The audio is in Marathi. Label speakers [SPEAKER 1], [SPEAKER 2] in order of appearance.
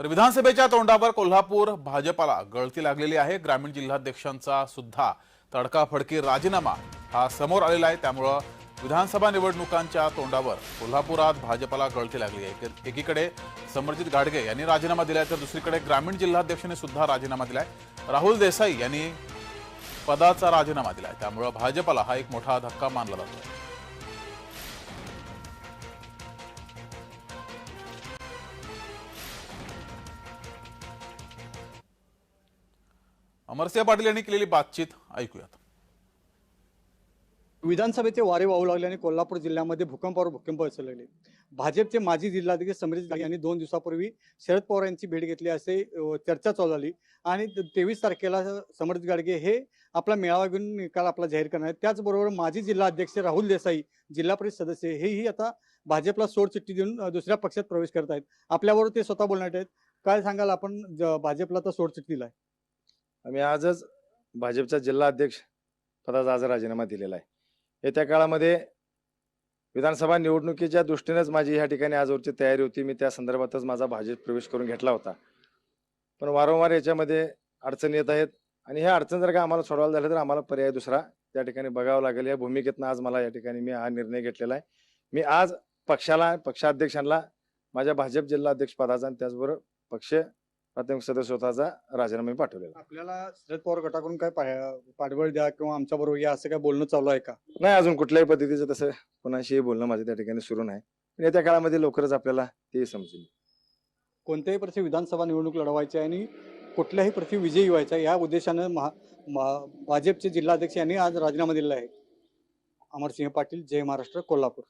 [SPEAKER 1] तर विधानसभेच्या तोंडावर कोल्हापूर भाजपाला गळती लागलेली आहे. ग्रामीण जिल्हाध्यक्षांचा सुद्धा तडकाफडकी राजीनामा हा समोर आलेला आहे. त्यामुळं विधानसभा निवडणुकांच्या तोंडावर कोल्हापुरात भाजपाला गळती लागली आहे. एकीकडे समरजित गाडगे यांनी राजीनामा दिलाय तर दुसरीकडे ग्रामीण जिल्हाध्यक्षांनी सुद्धा राजीनामा दिलाय. राहुल देसाई यांनी पदाचा राजीनामा दिलाय. त्यामुळं भाजपाला हा एक मोठा धक्का मानला जातो अमरसिंह पाटील यांनी केलेली बातचीत ऐकूयात.
[SPEAKER 2] विधानसभेचे वारे वाहू लागले आणि कोल्हापूर जिल्ह्यामध्ये भूकंपावर भूकंप असू लागले भाजपचे माजी जिल्हाधिकारी समरेश गाडगे यांनी दोन दिवसापूर्वी शरद पवार यांची भेट घेतली असे चर्चा चालू झाली. आणि तेवीस तारखेला समरेश गाडगे हे आपला मेळावा घेऊन निकाल आपला जाहीर करणार आहेत. त्याचबरोबर माजी जिल्हा अध्यक्ष राहुल देसाई जिल्हा परिषद सदस्य हेही आता भाजपला सोडचिठ्ठी देऊन दुसऱ्या पक्षात प्रवेश करत आहेत आपल्याबरोबर ते स्वतः बोलणार आहेत. काय सांगाल आपण ज- भाजपला तर सोडचिठ्ठी दिलाय
[SPEAKER 3] आम्ही आजच भाजपचा जिल्हा अध्यक्ष पदाचा आज राजीनामा दिलेला आहे. येत्या काळामध्ये विधानसभा निवडणुकीच्या दृष्टीनेच माझी ह्या ठिकाणी आजवरची तयारी होती. मी त्या संदर्भातच माझा भाजप प्रवेश करून घेतला होता. पण वारंवार याच्यामध्ये अडचणी येत आहेत आणि ह्या अडचण जर का आम्हाला सोडवायला झालं तर आम्हाला पर्याय दुसरा त्या ठिकाणी बघावं लागेल. या भूमिकेतनं आज मला या ठिकाणी मी हा निर्णय घेतलेला आहे. मी आज पक्षाला पक्षाध्यक्षांना माझ्या भाजप जिल्हा अध्यक्ष पदाचा आणि त्याचबरोबर पक्ष प्राथमिक सदस्य होताचा राजीनामा मी पाठवलेला.
[SPEAKER 2] आपल्याला शरद पवार गटाकडून काय पाठबळ द्या किंवा आमच्या बरोबर या असं काय बोलणं चालू आहे का?
[SPEAKER 3] नाही अजून कुठल्याही पद्धतीचं तसं कोणाशीही बोलणं माझं त्या ठिकाणी सुरू नाही. पण येत्या काळामध्ये लवकरच आपल्याला ते समजेल.
[SPEAKER 2] कोणत्याही प्रती विधानसभा निवडणूक लढवायची आहे आणि कुठल्याही प्रती विजयी व्हायचा या उद्देशानं महा मा- भाजपचे जिल्हाध्यक्ष यांनी आज राजीनामा दिलेला आहे. अमरसिंह पाटील जय महाराष्ट्र कोल्हापूर.